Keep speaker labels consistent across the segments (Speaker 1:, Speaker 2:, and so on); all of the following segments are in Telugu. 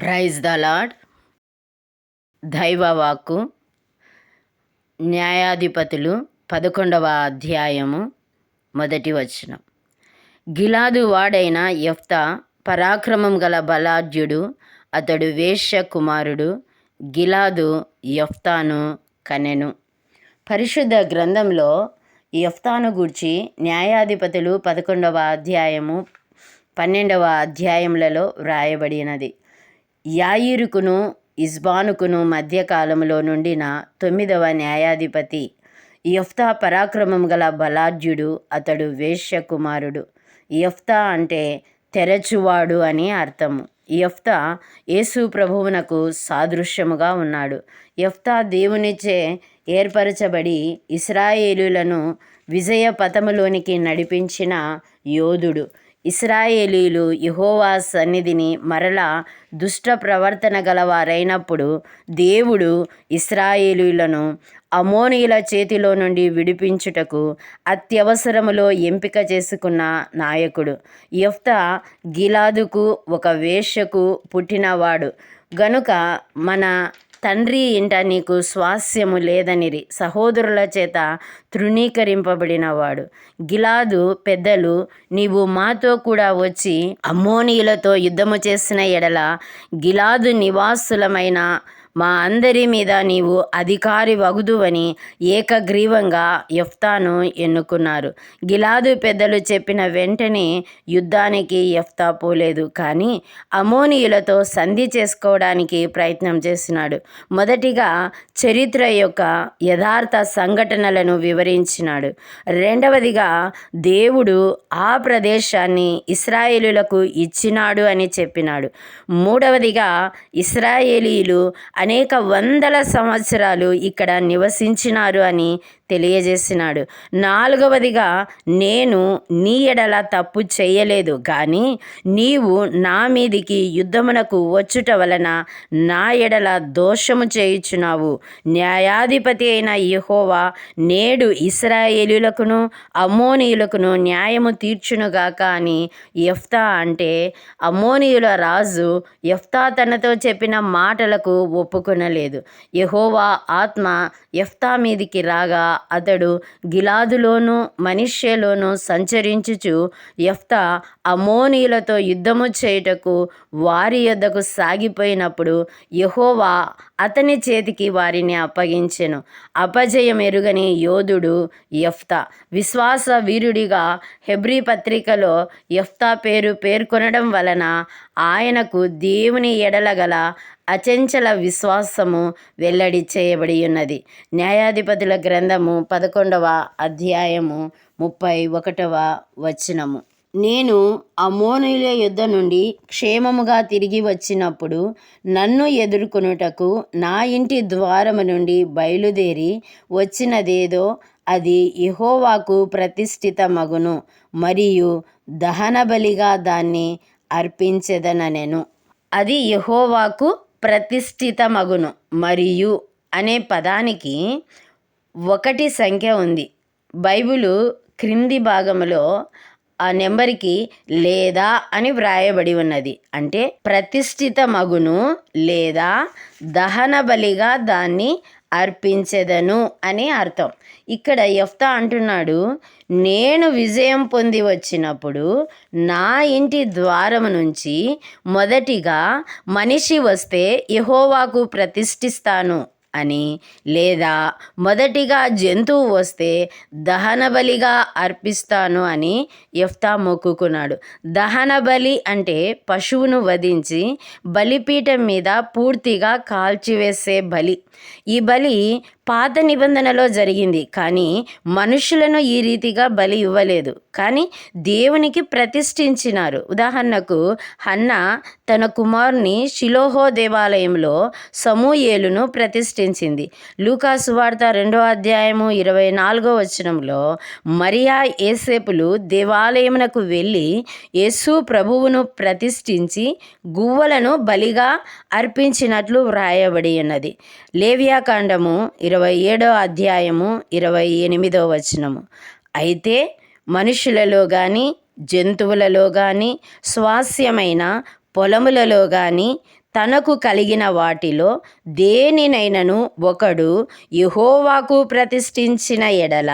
Speaker 1: ప్రైజ్ ద లాడ్ దైవవాక్కు న్యాయాధిపతులు పదకొండవ అధ్యాయము మొదటి వచనం. గిలాదు వాడైన యఫ్త పరాక్రమం గల బలాఢ్యుడు అతడు వేశ్య కుమారుడు గిలాదు యఫ్తాను కనెను. పరిశుద్ధ గ్రంథంలో యఫ్తాను గూర్చి న్యాయాధిపతులు పదకొండవ అధ్యాయము పన్నెండవ అధ్యాయములలో వ్రాయబడినది. యాయిరుకును ఇస్బానుకును మధ్యకాలంలో నుండిన తొమ్మిదవ న్యాయాధిపతి యెఫ్తా పరాక్రమం గల బలాఢ్యుడు అతడు వేశ్య కుమారుడు యెఫ్తా అంటే తెరచువాడు అని అర్థము. యెఫ్తా యేసు ప్రభువునకు సాదృశ్యముగా ఉన్నాడు. యెఫ్తా దేవునిచే ఏర్పరచబడి ఇస్రాయేలులను విజయ పథములోనికి నడిపించిన యోధుడు. ఇస్రాయేలీలు యెహోవా సన్నిధిని మరలా దుష్ట ప్రవర్తన గలవారైనప్పుడు దేవుడు ఇస్రాయేలీలను అమోనీయుల చేతిలో నుండి విడిపించుటకు అత్యవసరములో ఎంపిక చేసుకున్న నాయకుడు. యెఫ్తా గిలాదుకు ఒక వేశ్యకు పుట్టినవాడు. గనుక మన తండ్రి ఇంట నీకు స్వాస్యము లేదనిరి. సహోదరుల చేత తృణీకరింపబడినవాడు. గిలాదు పెద్దలు నీవు మాతో కూడా వచ్చి అమ్మోనీయులతో యుద్ధము చేసిన ఎడల గిలాదు నివాసులమైన మా అందరి మీద నీవు అధికారి వగుదువని ఏకగ్రీవంగా యఫ్తాను ఎన్నుకున్నారు. గిలాదు పెద్దలు చెప్పిన వెంటనే యుద్ధానికి యఫ్తా పోలేదు. కానీ అమోనియులతో సంధి చేసుకోవడానికి ప్రయత్నం చేసినాడు. మొదటిగా చరిత్ర యొక్క యథార్థ సంఘటనలను వివరించినాడు. రెండవదిగా దేవుడు ఆ ప్రదేశాన్ని ఇస్రాయేలులకు ఇచ్చినాడు అని చెప్పినాడు. మూడవదిగా ఇస్రాయేలీలు అనేక వందల సంవత్సరాలు ఇక్కడ నివసించినారు అని తెలియజేసినాడు. నాలుగవదిగా నేను నీ ఎడల తప్పు చేయలేదు కానీ నీవు నా మీదికి యుద్ధమునకు వచ్చుట వలన నా ఎడల దోషము చేయుచున్నావు. న్యాయాధిపతి అయిన యహోవా నేడు ఇస్రాయేలులకును అమ్మోనీయులకును న్యాయము తీర్చునుగాక అని ఎఫ్తా అంటే అమ్మోనీయుల రాజు ఎఫ్తా తనతో చెప్పిన మాటలకు ఒప్పుకొనలేదు. యహోవా ఆత్మ ఎఫ్తా మీదికి రాగా అతడు గిలాదులోను మనిష్యలోను సంచరించుచు యెఫ్తా అమోనీలతో యుద్ధము చేయుటకు వారి యొద్దకు సాగిపోయినప్పుడు యహోవా అతని చేతికి వారిని అప్పగించెను. అపజయం ఎరుగని యోధుడు యెఫ్తా. విశ్వాస వీరుడిగా హెబ్రీ పత్రికలో యఫ్తా పేరు పేర్కొనడం వలన ఆయనకు దేవుని ఎడలగల అచంచల విశ్వాసము వెల్లడి చేయబడి ఉన్నది న్యాయాధిపతుల గ్రంథము పదకొండవ అధ్యాయము ముప్పై ఒకటవ వచనము. నేను అమోనుల యుద్ధ నుండి క్షేమముగా తిరిగి వచ్చినప్పుడు నన్ను ఎదుర్కొనుటకు నా ఇంటి ద్వారము నుండి బయలుదేరి వచ్చినదేదో అది ఇహోవాకు ప్రతిష్ఠిత మగును మరియు దహన బలిగా దాన్ని అర్పించెదనెను అది యహోవాకు ప్రతిష్ఠితమగును. మరియు అనే పదానికి ఒకటి సంఖ్య ఉంది. బైబిలు క్రింది భాగంలో ఆ నెంబర్కి లేదా అని వ్రాయబడి ఉన్నది. అంటే ప్రతిష్ఠిత మగును లేదా దహన బలిగా దాన్ని అర్పించెదను అని అర్థం. ఇక్కడ యఫ్తా అంటున్నాడు నేను విజయం పొంది వచ్చినప్పుడు నా ఇంటి ద్వారము నుంచి మొదటిగా మనిషి వస్తే యెహోవాకు ప్రతిష్ఠిస్తాను అని. లేదా మొదటిగా జంతువు వస్తే దహన బలిగా అర్పిస్తాను అని యెఫ్తా మొక్కుకున్నాడు. దహన బలి అంటే పశువును వధించి బలిపీఠం మీద పూర్తిగా కాల్చివేసే బలి. ఈ బలి పాత నిబంధనలో జరిగింది కానీ మనుషులను ఈ రీతిగా బలి ఇవ్వలేదు. కానీ దేవునికి ప్రతిష్ఠించినారు. ఉదాహరణకు హన్న తన కుమారుని శిలోహో దేవాలయంలో సమూయేలును సృష్టించింది లూకాసు వార్త రెండో అధ్యాయము ఇరవై నాలుగో వచనంలో మరియా ఏసేపులు దేవాలయమునకు వెళ్ళి యేసు ప్రభువును ప్రతిష్ఠించి గువ్వలను బలిగా అర్పించినట్లు వ్రాయబడి ఉన్నది. లేవ్యాకాండము ఇరవై ఏడో అధ్యాయము ఇరవై ఎనిమిదో వచనము. అయితే మనుషులలో కానీ జంతువులలో కానీ స్వాస్యమైన పొలములలో కానీ తనకు కలిగిన వాటిలో దేనినైనను ఒకడు యహోవాకు ప్రతిష్ఠించిన ఎడల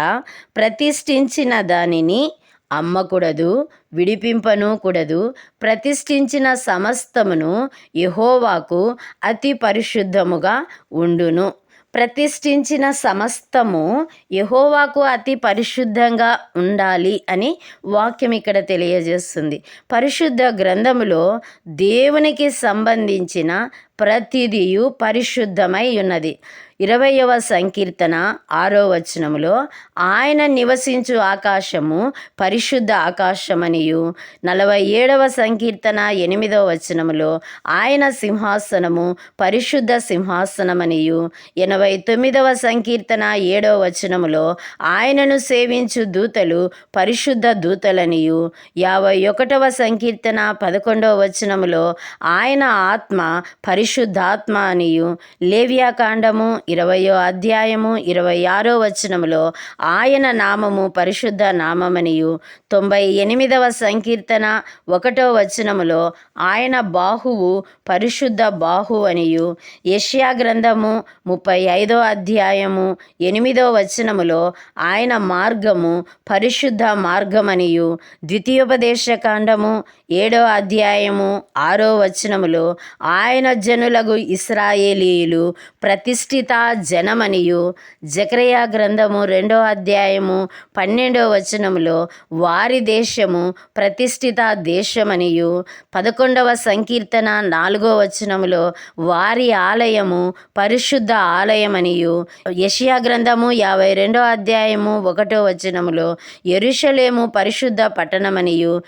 Speaker 1: ప్రతిష్ఠించిన దానిని అమ్మకూడదు విడిపింపను కూడదు ప్రతిష్ఠించిన సమస్తమును యహోవాకు అతి పరిశుద్ధముగా ఉండును. ప్రతిష్ఠించిన సమస్తము యహోవాకు అతి పరిశుద్ధంగా ఉండాలి అని వాక్యం ఇక్కడ తెలియజేస్తుంది. పరిశుద్ధ గ్రంథములో దేవునికి సంబంధించిన ప్రతిదియు పరిశుద్ధమై ఉన్నది ఇరవయవ సంకీర్తన ఆరో వచనములో ఆయన నివసించు ఆకాశము పరిశుద్ధ ఆకాశమనియు. నలభై ఏడవ సంకీర్తన ఎనిమిదవ వచనములో ఆయన సింహాసనము పరిశుద్ధ సింహాసనమనియు. ఎనభై తొమ్మిదవ సంకీర్తన ఏడవ వచనములో ఆయనను సేవించు దూతలు పరిశుద్ధ దూతలనియు. యాభై ఒకటవ సంకీర్తన పదకొండవ వచనములో ఆయన ఆత్మ పరిశుద్ధాత్మ అనియు లేవ్యాకాండము ఇరవయో అధ్యాయము ఇరవై ఆరో వచనములో ఆయన నామము పరిశుద్ధ నామమనియు. తొంభై ఎనిమిదవ సంకీర్తన ఒకటో వచనములో ఆయన బాహువు పరిశుద్ధ బాహు అనియు యష్యా గ్రంథము ముప్పై ఐదో అధ్యాయము ఎనిమిదో వచనములో ఆయన మార్గము పరిశుద్ధ మార్గమనియు. ద్వితీయోపదేశ కాండము ఏడో అధ్యాయము ఆరో వచనములో ఆయన జనులకు ఇస్రాయేలీలు ప్రతిష్ఠిత జనమనియు. జకరయా గ్రంథము రెండో అధ్యాయము పన్నెండో వచనములో వారి దేశము ప్రతిష్ఠిత దేశమనియు. పదకొండవ సంకీర్తన నాలుగో వచనములో వారి ఆలయము పరిశుద్ధ ఆలయమనియు. యషియా గ్రంథము యాభై రెండో అధ్యాయము ఒకటో వచనములో ఎరుషలేము పరిశుద్ధ పట్టణమనియు.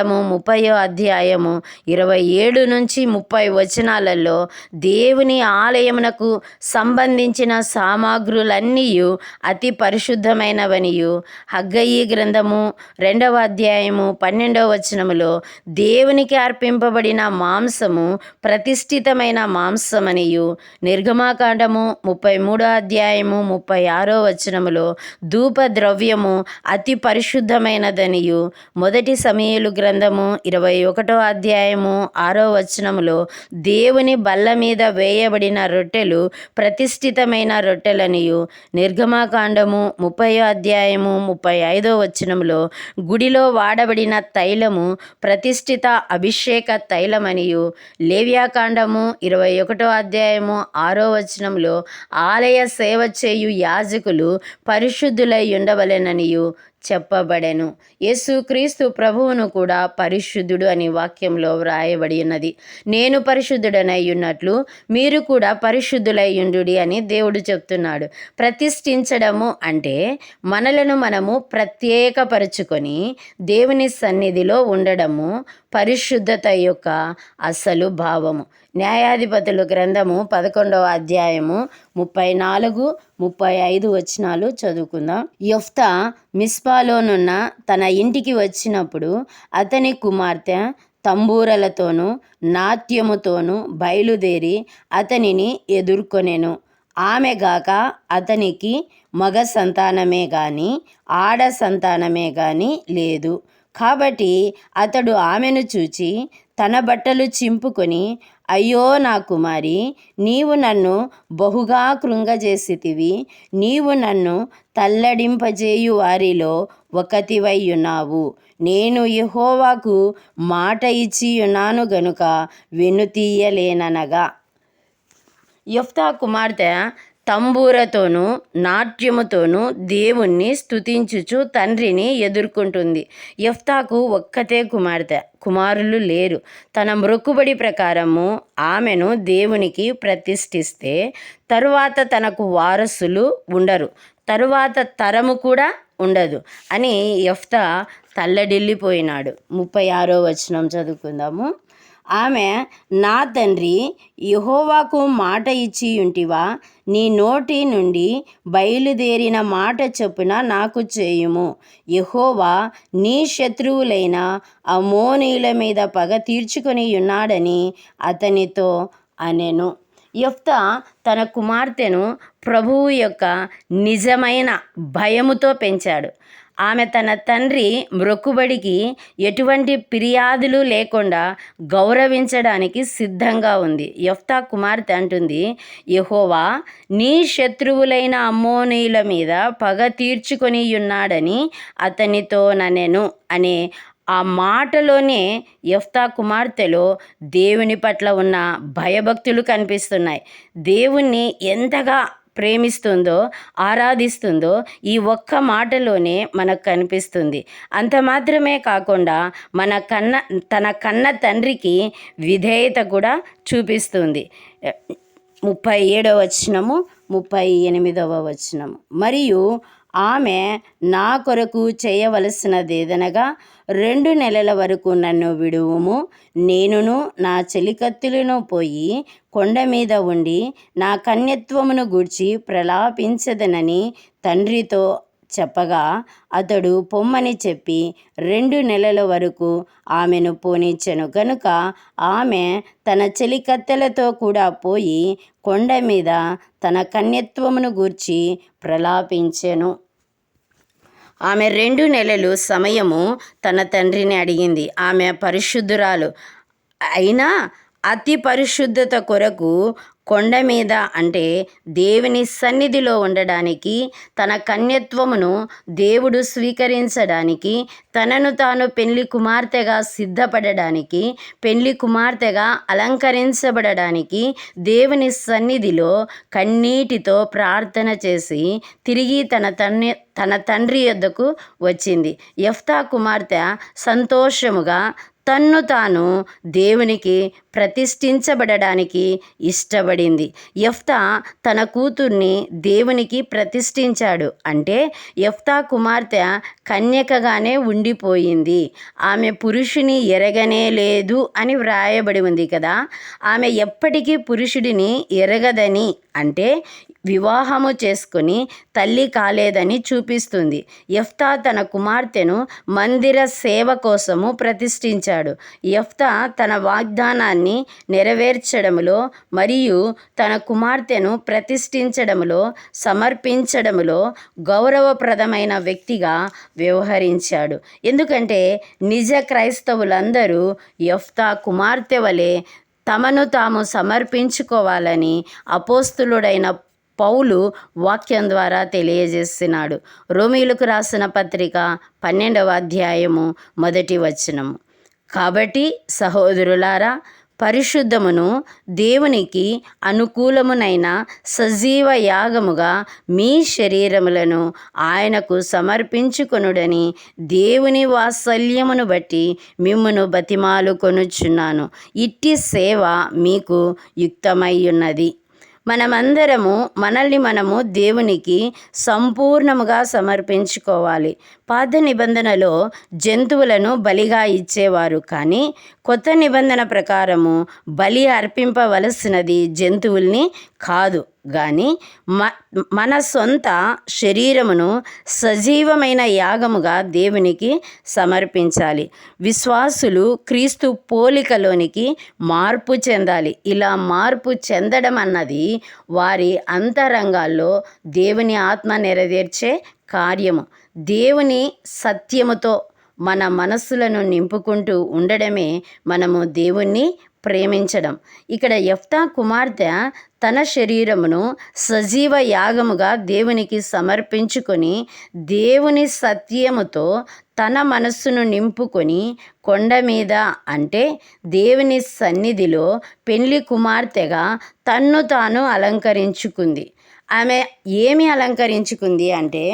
Speaker 1: కాండము ముప్పయో అధ్యాయము ఇరవై ఏడు నుంచి ముప్పై వచనాలలో దేవుని ఆలయమునకు సంబంధించిన సామాగ్రులన్నీ అతి పరిశుద్ధమైనవనియు. హగ్గయి గ్రంథము రెండవ అధ్యాయము పన్నెండవ వచనములో దేవునికి అర్పింపబడిన మాంసము ప్రతిష్ఠితమైన మాంసమనియు. నిర్గమాకాండము ముప్పై మూడో అధ్యాయము ముప్పై ఆరో వచనములో ధూప ద్రవ్యము అతి పరిశుద్ధమైనదనియు. మొదటి సమయలు గ్రంథము ఇరవై ఒకటో అధ్యాయము ఆరో వచనములో దేవుని బల్ల మీద వేయబడిన రొట్టెలు ప్రతిష్ఠితమైన రొట్టెలనియు. నిర్గమాకాండము ముప్పై అధ్యాయము ముప్పై ఐదో వచనములో గుడిలో వాడబడిన తైలము ప్రతిష్ఠిత అభిషేక తైలమనియు. లేవ్యాకాండము ఇరవై ఒకటో అధ్యాయము ఆరో వచనంలో ఆలయ సేవ చేయు యాజకులు పరిశుద్ధులై ఉండవలెననియు చెప్పబడెను. యేసుక్రీస్తు ప్రభువును కూడా పరిశుద్ధుడు అని వాక్యంలో వ్రాయబడి ఉన్నది. నేను పరిశుద్ధుడనై ఉన్నట్లు మీరు కూడా పరిశుద్ధులై అని దేవుడు చెప్తున్నాడు. ప్రతిష్ఠించడము అంటే మనలను మనము ప్రత్యేకపరుచుకొని దేవుని సన్నిధిలో ఉండడము పరిశుద్ధత యొక్క అసలు భావము. న్యాయాధిపతులు గ్రంథము పదకొండవ అధ్యాయము ముప్పై నాలుగు ముప్పై ఐదు వచనాలు చదువుకుందాం. యొఫ్తా మిస్పాలోనున్న తన ఇంటికి వచ్చినప్పుడు అతని కుమార్తె తంబూరలతోనూ నాట్యముతోనూ బయలుదేరి అతనిని ఎదుర్కొనెను. ఆమెగాక అతనికి మగ సంతానమే గాని ఆడ సంతానమే గాని లేదు. కాబట్టి అతడు ఆమెను చూచి తన బట్టలు చింపుకొని అయ్యో నా కుమారి నీవు నన్ను బహుగా కృంగజేసితివి. నీవు నన్ను తల్లడింపజేయు వారిలో ఒకతివయ్యున్నావు. నేను యహోవాకు మాట ఇచ్చియున్నాను గనుక వెనుతీయలేననగా. యొఫ్తా కుమార్తె తంబూరతోనూ నాట్యముతోనూ దేవుణ్ణి స్తుతించుచు తండ్రిని ఎదుర్కొంటుంది. యఫ్తాకు ఒక్కతే కుమార్తె కుమారులు లేరు. తన మ్రొక్కుబడి ప్రకారము ఆమెను దేవునికి ప్రతిష్ఠిస్తే తరువాత తనకు వారసులు ఉండరు. తరువాత తరము కూడా ఉండదు అని యఫ్తా తల్లడిల్లిపోయినాడు. ముప్పై ఆరో వచనం చదువుకుందాము. ఆమె నా తండ్రి యహోవాకు మాట ఇచ్చి ఉంటివా నీ నోటి నుండి బయలుదేరిన మాట చొప్పున నాకు చేయుము. యహోవా నీ శత్రువులైన అమోనీల మీద పగ తీర్చుకొని ఉన్నాడని అతనితో అనెను. యొఫ్తా తన కుమార్తెను ప్రభువు యొక్క నిజమైన భయముతో పెంచాడు. ఆమె తన తండ్రి మ్రొక్కుబడికి ఎటువంటి ఫిర్యాదులు లేకుండా గౌరవించడానికి సిద్ధంగా ఉంది. యఫ్తా కుమార్తె అంటుంది యహోవా నీ శత్రువులైన అమ్మోనీయుల మీద పగ తీర్చుకొని ఉన్నాడని అతనితో ననెను అనే ఆ మాటలోనే యఫ్తా కుమార్తెలో దేవుని పట్ల ఉన్న భయభక్తులు కనిపిస్తున్నాయి. దేవుణ్ణి ఎంతగా ప్రేమిస్తుందో ఆరాధిస్తుందో ఈ ఒక్క మాటలోనే మనకు కనిపిస్తుంది. అంత మాత్రమే కాకుండా మన కన్న తన కన్న తండ్రికి విధేయత కూడా చూపిస్తుంది. ముప్పై ఏడవ వచనము ముప్పై ఎనిమిదవ వచనము. మరియు ఆమె నా కొరకు చేయవలసినదేదనగా రెండు నెలల వరకు నన్ను విడువుము. నేనును నా చెలికత్తులను పోయి కొండ మీద ఉండి నా కన్యత్వమును గూర్చి ప్రలాపించదనని తండ్రితో చెప్పగా అతడు పొమ్మని చెప్పి రెండు నెలల వరకు ఆమెను పోనిచ్చెను కనుక ఆమె తన చెలికత్తెలతో కూడా పోయి కొండ మీద తన కన్యత్వమును గూర్చి ప్రలాపించెను. ఆమె రెండు నెలలు సమయము తన తండ్రిని అడిగింది. ఆమె పరిశుద్ధురాలు. అయినా అతి పరిశుద్ధత కొరకు కొండ మీద అంటే దేవుని సన్నిధిలో ఉండడానికి తన కన్యత్వమును దేవుడు స్వీకరించడానికి తనను తాను పెళ్ళి కుమార్తెగా సిద్ధపడడానికి పెళ్ళి కుమార్తెగా అలంకరించబడడానికి దేవుని సన్నిధిలో కన్నీటితో ప్రార్థన చేసి తిరిగి తన తన్ని తన తండ్రి యొద్దకు వచ్చింది. యఫ్తా కుమార్తె సంతోషముగా తన్ను తాను దేవునికి ప్రతిష్ఠించబడడానికి ఇష్టపడింది. యఫ్తా తన కూతుర్ని దేవునికి ప్రతిష్ఠించాడు. అంటే యఫ్తా కుమార్తె కన్యకగానే ఉండిపోయింది. ఆమె పురుషుని ఎరగనే లేదు అని వ్రాయబడి ఉంది కదా. ఆమె ఎప్పటికీ పురుషుడిని ఎరగదని. అంటే వివాహము చేసుకుని తల్లి కాలేదని చూపిస్తుంది. యఫ్తా తన కుమార్తెను మందిర సేవ కోసము ప్రతిష్ఠించాడు. యఫ్తా తన వాగ్దానాన్ని నెరవేర్చడములో మరియు తన కుమార్తెను ప్రతిష్ఠించడంలో సమర్పించడములో గౌరవప్రదమైన వ్యక్తిగా వ్యవహరించాడు. ఎందుకంటే నిజ క్రైస్తవులందరూ యఫ్తా కుమార్తె వలె తమను తాము సమర్పించుకోవాలని అపోస్తులుడైన పౌలు వాక్యం ద్వారా తెలియజేస్తున్నాడు. రోమిలకు రాసిన పత్రిక పన్నెండవ అధ్యాయము మొదటి వచనము. కాబట్టి సహోదరులారా పరిశుద్ధమును దేవునికి అనుకూలమునైన సజీవ యాగముగా మీ శరీరములను ఆయనకు సమర్పించుకొనుడని దేవుని వాత్సల్యమును బట్టి మిమ్మును బతిమాలు కొనుచున్నాను. ఇట్టి సేవ మీకు యుక్తమై ఉన్నది. మనమందరము మనల్ని మనము దేవునికి సంపూర్ణముగా సమర్పించుకోవాలి. పాత నిబంధనలో జంతువులను బలిగా ఇచ్చేవారు. కానీ కొత్త నిబంధన ప్రకారము బలి అర్పింపవలసినది జంతువుల్ని కాదు. కానీ మ మన సొంత శరీరమును సజీవమైన యాగముగా దేవునికి సమర్పించాలి. విశ్వాసులు క్రీస్తు పోలికలోనికి మార్పు చెందాలి. ఇలా మార్పు చెందడం అన్నది వారి అంతరంగాల్లో దేవుని ఆత్మ నెరవేర్చే కార్యము. దేవుని సత్యముతో మన మనస్సులను నింపుకుంటూ ఉండడమే మనము దేవుణ్ణి ప్రేమించడం. ఇక్కడ యఫ్తా కుమార్తె తన శరీరమును సజీవ యాగముగా దేవునికి సమర్పించుకొని దేవుని సత్యముతో తన మనస్సును నింపుకొని కొండ మీద అంటే దేవుని సన్నిధిలో పెళ్ళి కుమార్తెగా తన్ను తాను అలంకరించుకుంది. ఆమె ఏమి అలంకరించుకుంది అంటే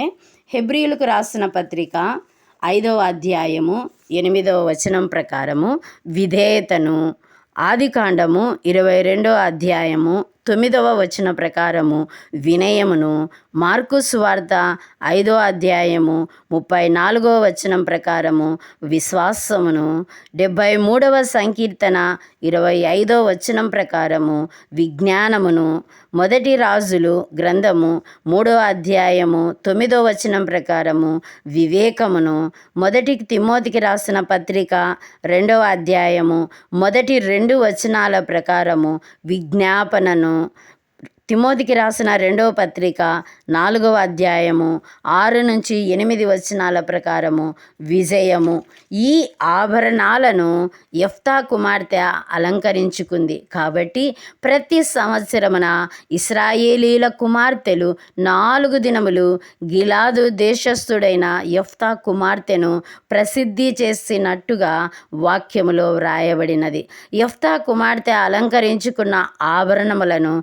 Speaker 1: హెబ్రియులకు రాసిన పత్రిక ఐదవ అధ్యాయము ఎనిమిదవ వచనం ప్రకారము విధేయతను. ఆదికాండము ఇరవై రెండో అధ్యాయము తొమ్మిదవ వచన ప్రకారము వినయమును. మార్కు సువార్త ఐదో అధ్యాయము ముప్పై నాలుగవ వచనం ప్రకారము విశ్వాసమును. డెబ్భై మూడవ సంకీర్తన ఇరవై ఐదో వచనం ప్రకారము విజ్ఞానమును. మొదటి రాజులు గ్రంథము మూడో అధ్యాయము తొమ్మిదో వచనం ప్రకారము వివేకమును. మొదటి తిమోతికి రాసిన పత్రిక రెండవ అధ్యాయము మొదటి రెండు వచనాల ప్రకారము విజ్ఞాపనను. Merci. తిమోతికి రాసిన రెండవ పత్రిక నాలుగవ అధ్యాయము ఆరు నుంచి ఎనిమిది వచనాల ప్రకారము విజయము. ఈ ఆభరణాలను ఎఫ్తా కుమార్తె అలంకరించుకుంది. కాబట్టి ప్రతి సంవత్సరమున ఇస్రాయేలీల కుమార్తెలు నాలుగు దినములు గిలాదు దేశస్థుడైన ఎఫ్తా కుమార్తెను ప్రసిద్ధి చేసినట్టుగా వాక్యములో వ్రాయబడినది. ఎఫ్తా కుమార్తె అలంకరించుకున్న ఆభరణములను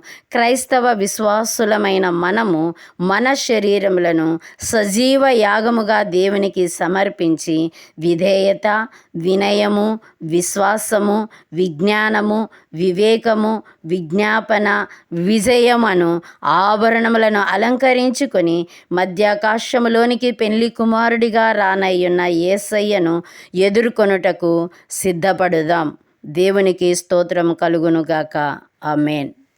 Speaker 1: క్రైస్తవ విశ్వాసులమైన మనము మన శరీరములను సజీవ యాగముగా దేవునికి సమర్పించి విధేయత వినయము విశ్వాసము విజ్ఞానము వివేకము విజ్ఞాపన విజయమను ఆభరణములను అలంకరించుకొని మధ్యాకాశములోనికి పెళ్ళి కుమారుడిగా రానయ్యున్న ఏసయ్యను ఎదుర్కొనుటకు సిద్ధపడుదాం. దేవునికి స్తోత్రం కలుగునుగాక. ఆమెన్.